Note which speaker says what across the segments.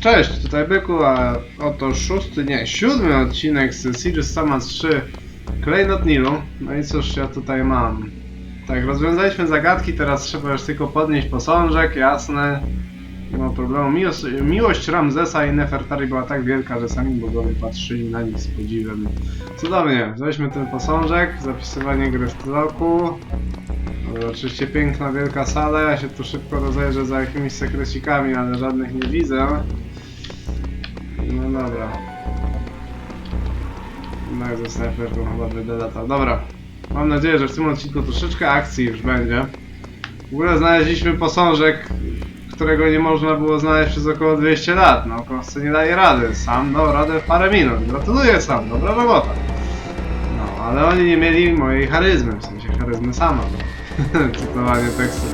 Speaker 1: Cześć, tutaj Byku, a oto szósty, nie, siódmy odcinek z Sirius Sama 3 Klejnot Nilu. No i cóż ja tutaj mam? Tak, rozwiązaliśmy zagadki, teraz trzeba już tylko podnieść posążek, jasne. Nie ma problemu. Miłość, miłość Ramzesa i Nefertari była tak wielka, że sami bogowie patrzyli na nich z podziwem. Cudownie, weźmy ten posążek, zapisywanie gry w. Dobra, Oczywiście piękna, wielka sala, ja się tu szybko rozejrzę za jakimiś sekrecikami, ale żadnych nie widzę. No dobra. No i ze snajperką chyba będę latał. Dobra. Mam nadzieję, że w tym odcinku troszeczkę akcji już będzie. W ogóle znaleźliśmy posążek, którego nie można było znaleźć przez około 200 lat. No, kostce nie daje rady. Sam dał radę w parę minut. Gratuluję sam, dobra robota. No, ale oni nie mieli mojej charyzmy, w sensie charyzmy sama. Cytowanie tekstu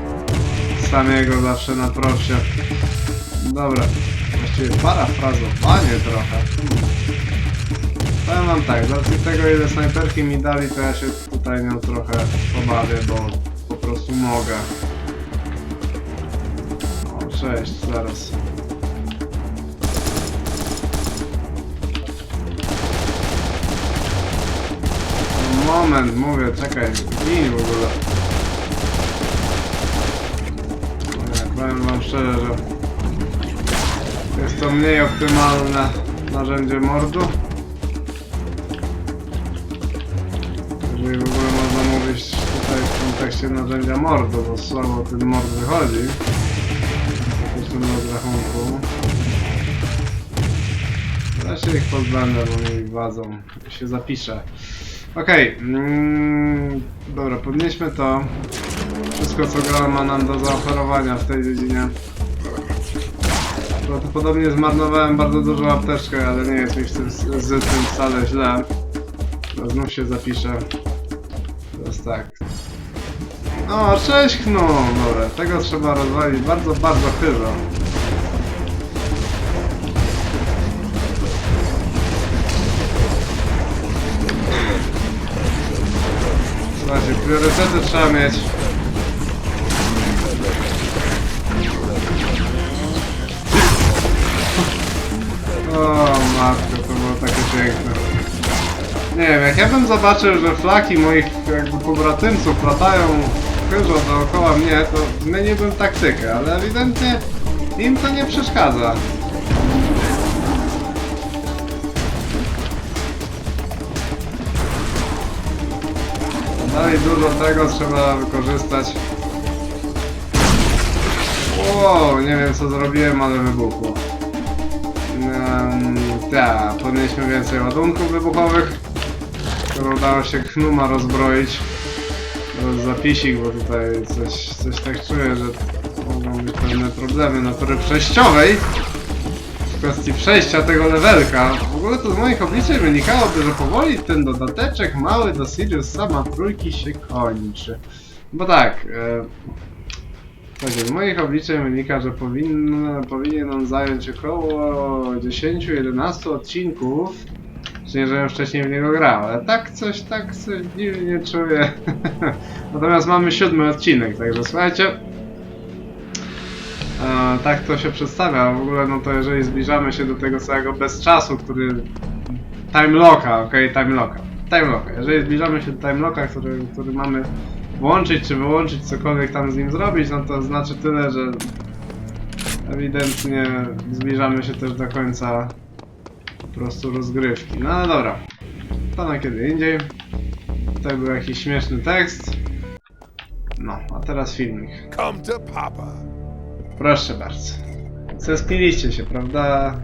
Speaker 1: samego zawsze na prosie. Dobra, właściwie parafrazowanie trochę. Powiem wam tak, z racji tego ile snajperki mi dali, to ja się tutaj nią trochę pobawię, bo po prostu mogę. Cześć, zaraz. Moment, mówię, czekaj, gin w ogóle. Powiem wam szczerze, że jest to mniej optymalne narzędzie mordu. Jeżeli w ogóle można mówić tutaj w kontekście narzędzia mordu, bo słabo ten mord wychodzi. Ja się ich pozbędę, bo mi wadzą. się zapiszę. Okej, mm, dobra, podnieśmy to. Wszystko co gra ma nam do zaoferowania w tej dziedzinie. Prawdopodobnie zmarnowałem bardzo dużą apteczkę, ale nie jest mi w tym, z, z tym wcale źle. No, znów się zapiszę. Teraz tak. O, cześć Knu! Dobra, tego trzeba rozwalić bardzo, bardzo chyżo. Priorytety trzeba mieć. O matko, to było takie piękne. Nie wiem, jak ja bym zobaczył, że flaki moich jakby pobratymców latają chyżo dookoła mnie, to zmieniłbym taktykę, ale ewidentnie im to nie przeszkadza. Dalej dużo tego trzeba wykorzystać. Wow, nie wiem co zrobiłem, ale wybuchło. Um, tak, podnieśmy więcej ładunków wybuchowych, które udało się Knuma rozbroić. Zapisik, bo tutaj coś, coś tak czuję, że mogą być pewne problemy natury przejściowej w kwestii przejścia tego levelka. W ogóle to z moich obliczeń wynikałoby, że powoli ten dodateczek mały do Sirius sama trójki się kończy. Bo tak, e, tak, z moich obliczeń wynika, że powinno, powinien on zająć około 10-11 odcinków. Czy nie, żebym wcześniej w niego grał, ale tak coś, tak coś dziwnie czuję. Natomiast mamy siódmy odcinek, także słuchajcie. Tak to się przedstawia. W ogóle, no to jeżeli zbliżamy się do tego całego bez czasu, który. Time locka, okej, time locka. Time locka. Jeżeli zbliżamy się do time locka, który, który mamy włączyć czy wyłączyć, cokolwiek tam z nim zrobić, no to znaczy tyle, że ewidentnie zbliżamy się też do końca po prostu rozgrywki. No dobra. To na kiedy indziej. Tutaj był jakiś śmieszny tekst. No, a teraz filmik.
Speaker 2: Come to Papa.
Speaker 1: Proszę bardzo. Zespiliście się, prawda?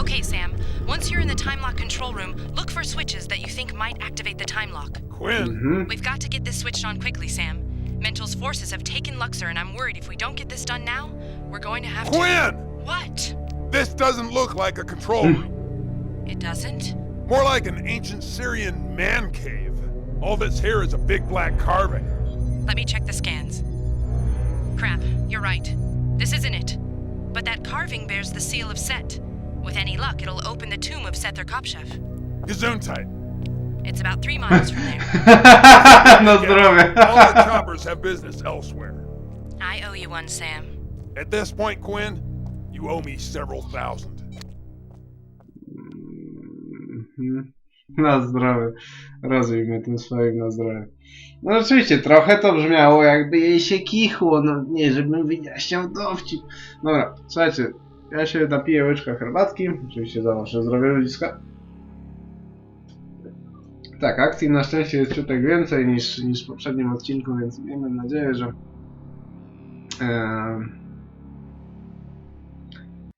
Speaker 3: Okay, Sam. Once you're in the time lock control room, look for switches that you think might activate the time lock.
Speaker 2: Quinn,
Speaker 1: Mhm.
Speaker 3: We've got to get this switched on quickly, Sam. Mental's forces have taken Luxor, and I'm worried if we don't get this done now, we're going to have to.
Speaker 2: Quinn!
Speaker 3: What?
Speaker 2: This doesn't look like a control room.
Speaker 3: It doesn't?
Speaker 2: More like an ancient Syrian man cave. All that's here is a big black carving.
Speaker 3: Let me check the scans. Crap, you're right. This isn't it. But that carving bears the seal of Set. With any luck, it'll open the tomb of Sether Kopchev.
Speaker 2: Gesundheit.
Speaker 3: It's about three miles from there.
Speaker 1: no zdrowie.
Speaker 2: All the choppers have business elsewhere.
Speaker 3: I owe you one, Sam.
Speaker 2: At this point, Quinn, you owe me several thousand.
Speaker 1: Mhm. Na zdrowie. Rozwij mnie tym swoim na zdrowie. No rzeczywiście, trochę to brzmiało jakby jej się kichło, no nie, żebym wyjaśniał dowcip. Dobra, słuchajcie, ja się napiję łyczka herbatki, oczywiście za wasze zdrowie ludziska. Tak, akcji na szczęście jest ciutek więcej niż, niż w poprzednim odcinku, więc miejmy nadzieję, że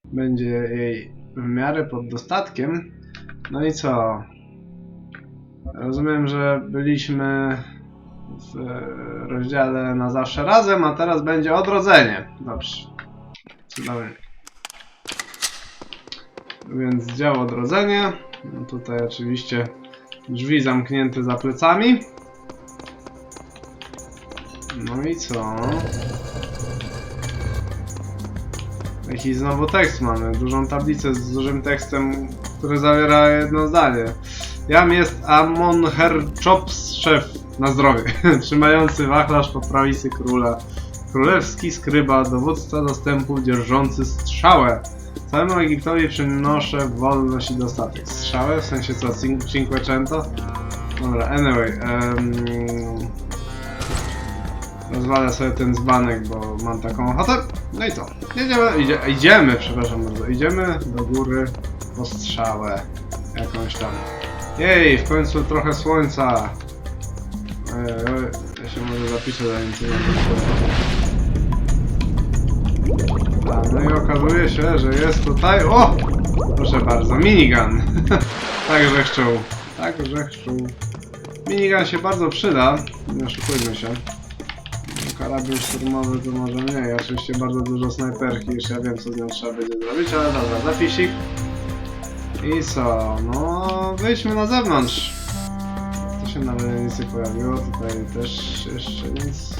Speaker 1: będzie jej w miarę pod dostatkiem. No i co? Rozumiem, że byliśmy w e, rozdziale na zawsze razem, a teraz będzie odrodzenie. Dobrze. Cudownie. Więc dział odrodzenia. No tutaj oczywiście drzwi zamknięte za plecami. No i co? Jakiś znowu tekst mamy. Dużą tablicę z dużym tekstem, który zawiera jedno zdanie. Jam jest Amon Herchops, szef na zdrowie, trzymający wachlarz po prawicy króla. Królewski skryba, dowódca dostępu, dzierżący strzałę. Całemu Egiptowi przynoszę wolność i dostatek. Strzałę? W sensie co, cin- Cinquecento? Dobra, anyway. em, rozwalę sobie ten dzbanek, bo mam taką ochotę. No i co? Jedziemy, idzie, idziemy, przepraszam bardzo, idziemy do góry po strzałę. Jakąś tam. Jej, w końcu trochę słońca. Ej, ja się może zapiszę zanim A, no i okazuje się, że jest tutaj... O! Proszę bardzo, minigun. Także chcą. Także chcą. Minigun się bardzo przyda. Nie oszukujmy się. Karabin szturmowy to może mniej. Oczywiście bardzo dużo snajperki, już ja wiem co z nią trzeba będzie zrobić, ale dobra, zapisik. I co? No, wyjdźmy na zewnątrz. To się na nie pojawiło, tutaj też jeszcze nic.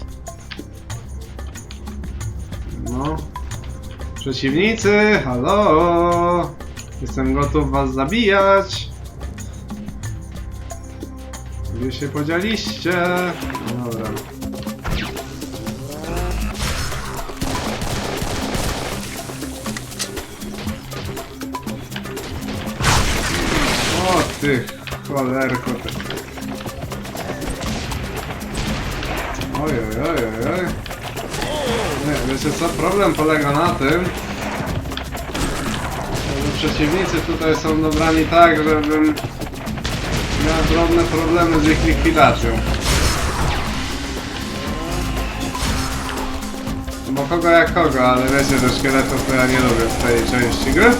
Speaker 1: No. Przeciwnicy, halo! Jestem gotów was zabijać. Gdzie się podzieliście? No dobra. Cholerko ty. Oj, oj, oj, oj. Nie, wiecie co? Problem polega na tym, że przeciwnicy tutaj są dobrani tak, żebym miał drobne problemy z ich likwidacją. Bo kogo jak kogo, ale wiecie, że szkieletów to ja nie lubię w tej części gry.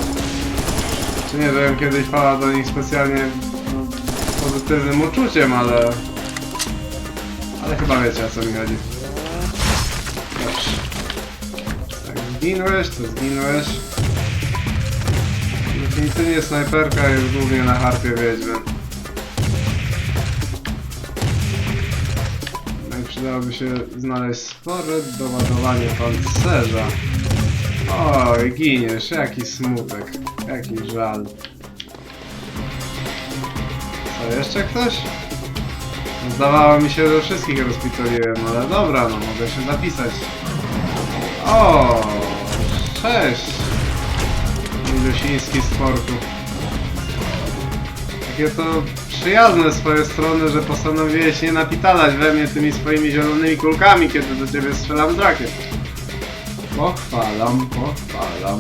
Speaker 1: Czy nie, żebym kiedyś pała do nich specjalnie pozytywnym uczuciem, ale... Ale chyba wiecie o co mi chodzi. Dobrze. Tak, zginąłeś, to zginąłeś. Definitywnie snajperka jest głównie na harpie wiedźmy. No i przydałoby się znaleźć spore doładowanie pancerza. Oj, giniesz, jaki smutek, jaki żal. Co, jeszcze ktoś? Zdawało mi się, że wszystkich rozpitoliłem, ale dobra, no mogę się zapisać. O, cześć! Milusiński stworku. Takie to przyjazne z twojej strony, że postanowiłeś nie napitalać we mnie tymi swoimi zielonymi kulkami, kiedy do ciebie strzelam z rakiet. Pochwalam, pochwalam.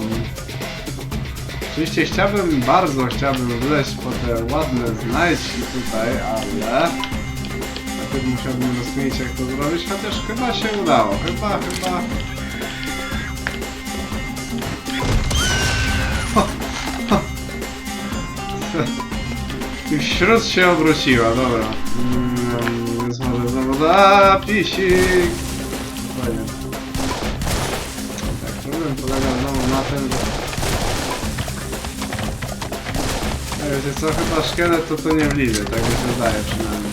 Speaker 1: Oczywiście chciałbym, bardzo chciałbym wleźć po te ładne znajdźki tutaj, ale... Najpierw musiałbym rozkminić jak to zrobić, chociaż chyba się udało. Chyba, chyba... Wśród się obróciła, dobra. Mm, Więc może znowu zapisik. Wiecie co, chyba szkielet to tu nie wlizie, tak mi się zdaje przynajmniej.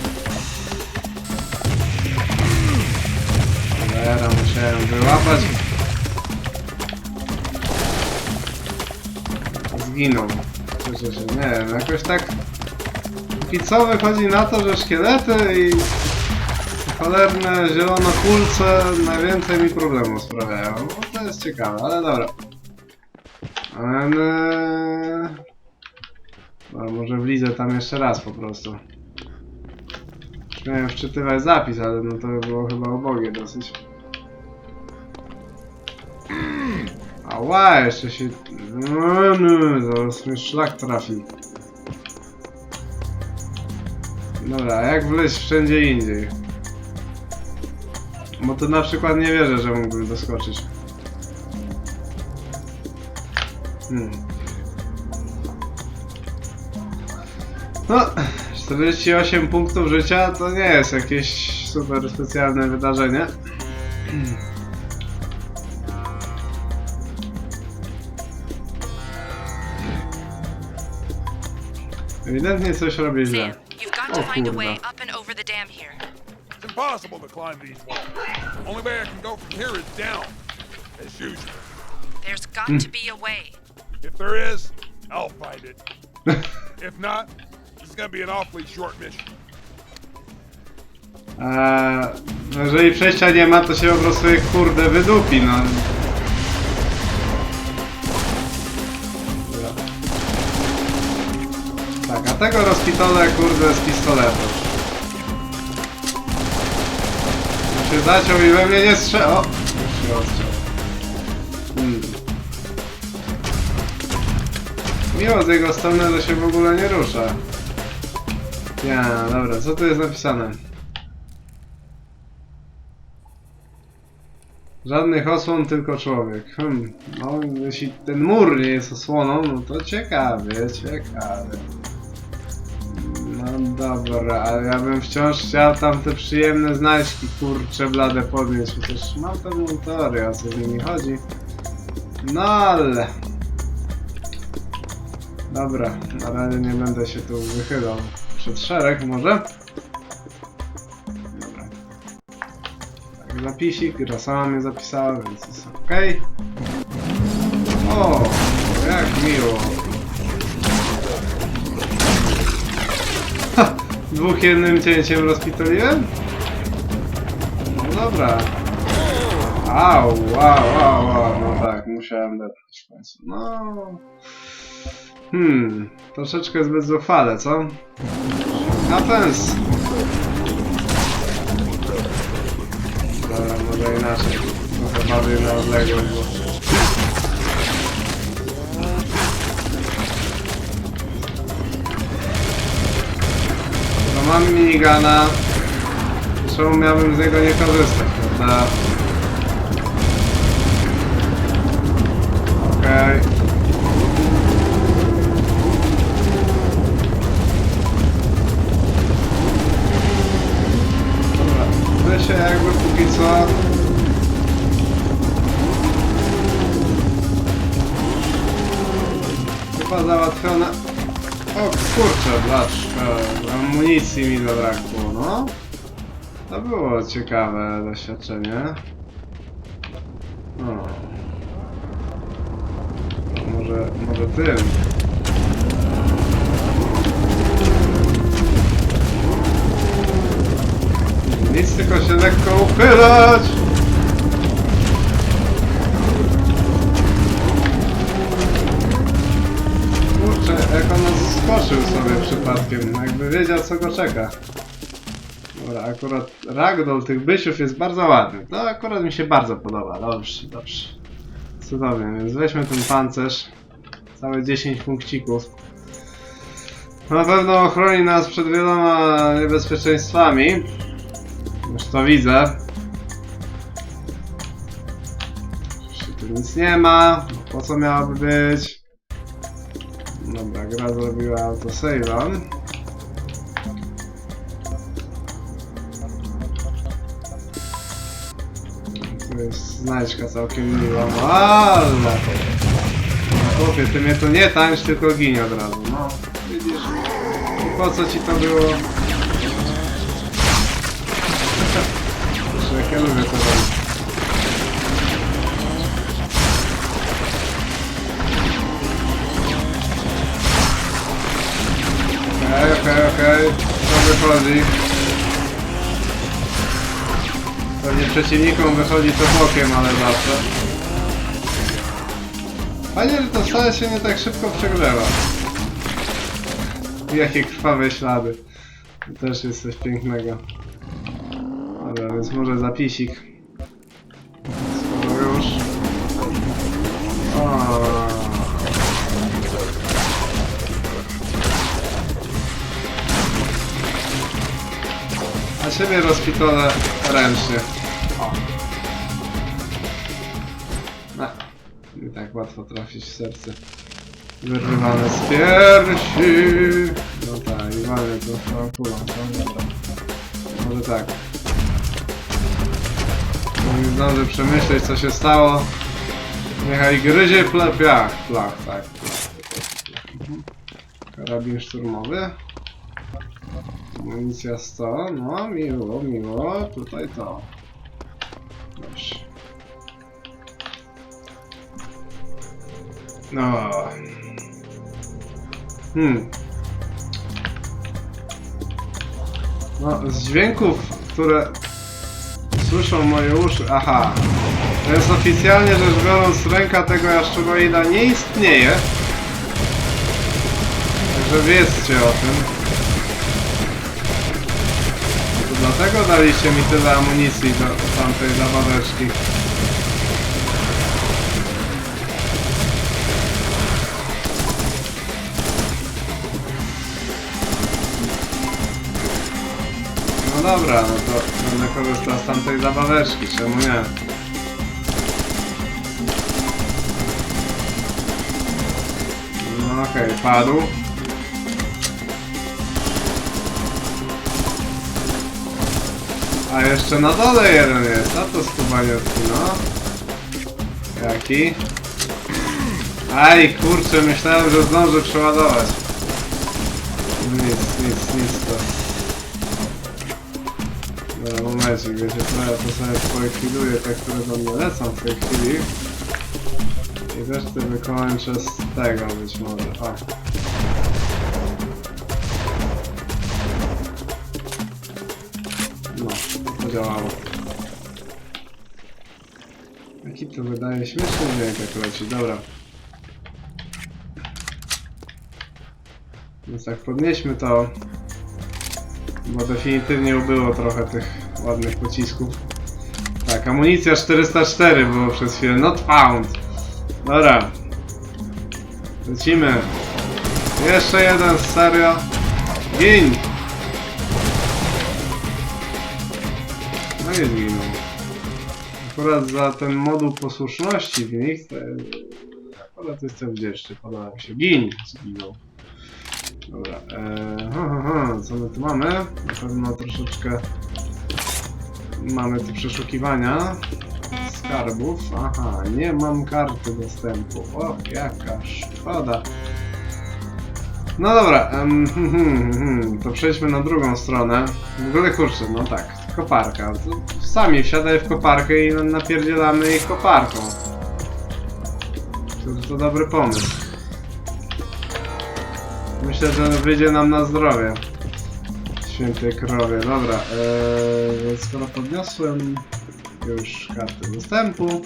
Speaker 1: Cholera, musiałem wyłapać. Zginął. Przecież nie wiem, jakoś tak... Póki co wychodzi na to, że szkielety i cholerne zielonokulce najwięcej mi problemów sprawiają. No to jest ciekawe, ale dobra. Ale... No, może wlizę tam jeszcze raz po prostu. Już Miałem wczytywać zapis, ale no to by było chyba ubogie dosyć. Ała, jeszcze się... No, no, zaraz mnie szlak trafi. Dobra, a jak wleźć wszędzie indziej? Bo to na przykład nie wierzę, że mógłbym doskoczyć. Hmm. No, 48 punktów życia to nie jest jakieś super specjalne wydarzenie. Ewidentnie coś robię źle.
Speaker 3: Sam, you've got to find a way up and over the dam here.
Speaker 2: It's impossible to climb these walls. Only way I can go from here is down, as usual.
Speaker 3: There's got to be a way.
Speaker 2: If there is, I'll find it. if not, it's gonna be an awfully short mission.
Speaker 1: Eee, jeżeli przejścia nie ma, to się po prostu je, kurde wydupi, no. Tak, a tego rozpitole, kurde, z pistoletu. Się zaciął i we mnie nie strzel... O! Już się ostrzał. Hmm. Miło z jego strony, że się w ogóle nie rusza. Ja, dobra, co tu jest napisane? Żadnych osłon, tylko człowiek. Hmm, no jeśli ten mur nie jest osłoną, no to ciekawie, ciekawe. No dobra, ale ja bym wciąż chciał tam te przyjemne znaczki, kurcze blade podnieść, chociaż mam pewną teorię, o co z nimi chodzi. No ale... Dobra, na razie nie będę się tu wychylał przed szereg może. Dobra. Tak, zapisik, gra sama mnie zapisała, więc jest ok. O, jak miło. Ha, dwóch jednym cięciem rozpitoliłem? No dobra. Au, au, au, au, no tak, musiałem dać w końcu. No. Hmm, troszeczkę zbyt zuchwale, co? Napęs! Dobra, może inaczej. Trochę bardziej na odległość, bo... No mam minigana. Czemu miałbym z niego nie korzystać, prawda? Okej. Dobra, Chyba załatwione... O kurczę, dlaczego? Amunicji mi zabrakło, no. To było ciekawe doświadczenie. O. Może, może tym. Nic, tylko się lekko uchylać! Skoczył sobie przypadkiem, jakby wiedział co go czeka. Dobra, akurat ragdoll tych bysiów jest bardzo ładny. To akurat mi się bardzo podoba. Dobrze, dobrze. Cudownie, więc weźmy ten pancerz. Całe 10 punkcików. Na pewno ochroni nas przed wieloma niebezpieczeństwami. Już to widzę. Oczywiście tu nic nie ma. Po co miałaby być? Gra zrobiła autosave'a. Tu jest znajdźka całkiem miła. No, ale... No, chłopie, ty mnie to nie tańcz, tylko ginie od razu. No, widzisz. I po co ci to było? Jeszcze jak ja lubię to. Okej, okej, okej. Co wychodzi? Nie przeciwnikom wychodzi to bokiem, ale zawsze. Fajnie, że to wcale się nie tak szybko przegrzewa. Jakie krwawe ślady. To też jest coś pięknego. Dobra, więc może zapisik. A siebie rozpitole ręcznie. O. Nie tak łatwo trafić w serce. Wyrwane z piersi. No tak, i walę to kulą. Może tak. Nie zdążę przemyśleć co się stało. Niechaj gryzie ple piach. Plach, tak. Karabin szturmowy. Amunicja 100, no miło, miło, tutaj to. Dobrze. No. Hmm. No, z dźwięków, które słyszą moje uszy, aha. Więc oficjalnie rzecz biorąc, ręka tego jaszczuroida nie istnieje. Także wiedzcie o tym. Dlatego daliście mi tyle amunicji do tamtej zabaweczki. No dobra, no to będę korzystał z tamtej zabaweczki, czemu nie? No okej, padł. A jeszcze na dole jeden jest, a to skubaniecki, no. Jaki? Aj, kurczę, myślałem, że zdążę przeładować. No Nic, nic, nic to. Dobra, momencik, wiecie co, ja to sobie poekwiduję te, które do mnie lecą w tej chwili. I resztę wykończę z tego być może, o. działało. Jaki to wydaje śmieszny dźwięk jak leci, dobra. Więc tak, podnieśmy to. Bo definitywnie ubyło trochę tych ładnych pocisków. Tak, amunicja 404 było przez chwilę. Not found. Dobra. Lecimy. Jeszcze jeden, serio. Gin! No i zginął. Akurat za ten moduł posłuszności w nich, to akurat jestem wdzięczny, podoba mi się. Gin! Zginął. Dobra, eee, ha, ha, co my tu mamy? Na pewno troszeczkę mamy tu przeszukiwania skarbów. Aha, nie mam karty dostępu. O, jaka szkoda. No dobra, em, hmm, hmm, hmm, to przejdźmy na drugą stronę. W ogóle kurczę, no tak, koparka. Sami wsiadaj w koparkę i napierdzielamy ich koparką. To, to dobry pomysł. Myślę, że wyjdzie nam na zdrowie. Świętej krowie, dobra. Eee, skoro podniosłem już kartę dostępu,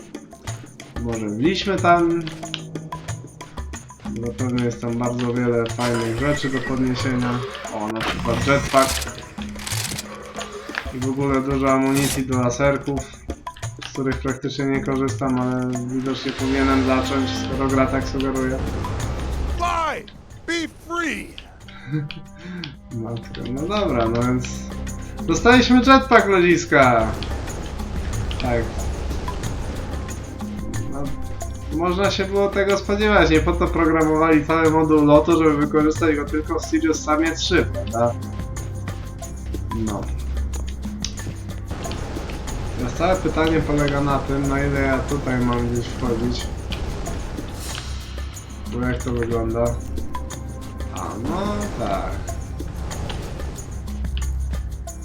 Speaker 1: może wliśmy tam. Na pewno jest tam bardzo wiele fajnych rzeczy do podniesienia. O, na przykład jetpack. W ogóle dużo amunicji do laserków, z których praktycznie nie korzystam, ale widocznie powinienem zacząć, skoro gra tak sugeruje.
Speaker 2: Fly! Be free!
Speaker 1: Matko, no dobra, no więc... Dostaliśmy jetpack ludziska! Tak. No, można się było tego spodziewać, nie po to programowali cały moduł lotu, żeby wykorzystać go tylko w Sirius Samie 3, prawda? No. Całe pytanie polega na tym, na ile ja tutaj mam gdzieś wchodzić. Bo jak to wygląda? A, no tak.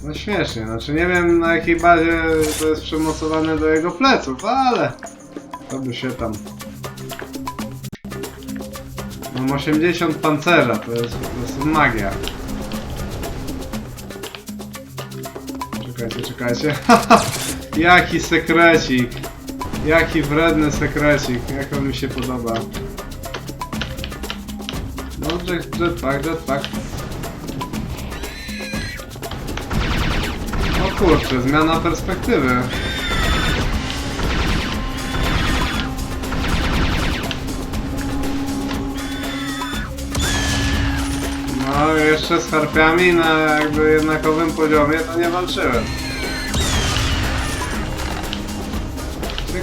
Speaker 1: No śmiesznie, znaczy nie wiem na jakiej bazie to jest przymocowane do jego pleców, ale to by się tam... Mam 80 pancerza, to jest po prostu magia. Czekajcie, czekajcie. Jaki sekrecik. Jaki wredny sekrecik. Jak on mi się podoba. No, jet- jetpack, jetpack. O kurczę, zmiana perspektywy. No, jeszcze z harpiami na jakby jednakowym poziomie to nie walczyłem.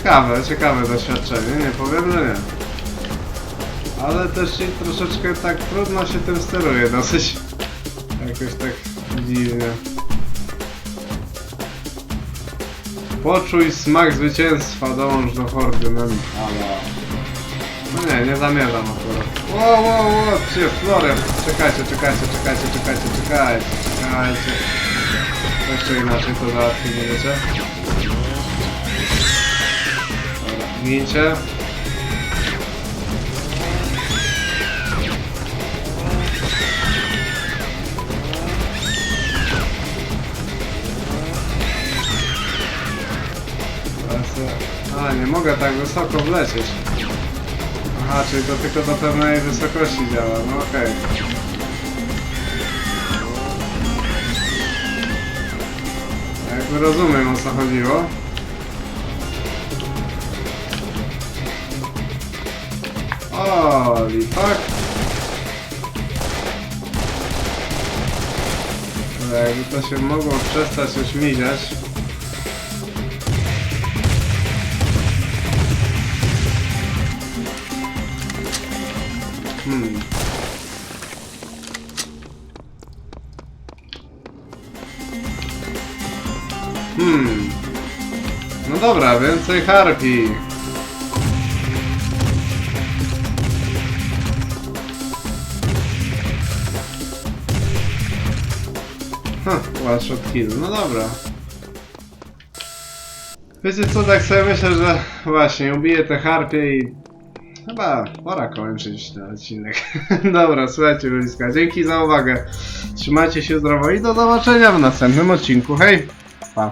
Speaker 1: Ciekawe, ciekawe doświadczenie, nie powiem, że nie. Ale też i troszeczkę tak trudno się tym steruje, dosyć jakoś tak dziwnie. Poczuj smak zwycięstwa, dołącz do hordy Mentala. No nie, nie zamierzam akurat. Wow, wow, wow, czy Florem. Czekajcie, czekajcie, czekajcie, czekajcie, czekajcie, czekajcie. Jeszcze inaczej to załatwi, nie wiecie? Dobra, gincie. Teraz, e, A, nie mogę tak wysoko wlecieć. Aha, czyli to tylko do pewnej wysokości działa, no okej. Jakby rozumiem o co chodziło. Lipak. Dobra, jakby to się mogło przestać ośmiziać. Hmm. Hmm. No dobra, więcej harpi. One shot kill. No dobra. Wiecie co, tak sobie myślę, że właśnie ubiję te harpie i Chyba pora kończyć ten odcinek. Dobra, słuchajcie ludziska, dzięki za uwagę. Trzymajcie się zdrowo i do zobaczenia w następnym odcinku. Hej! Pa!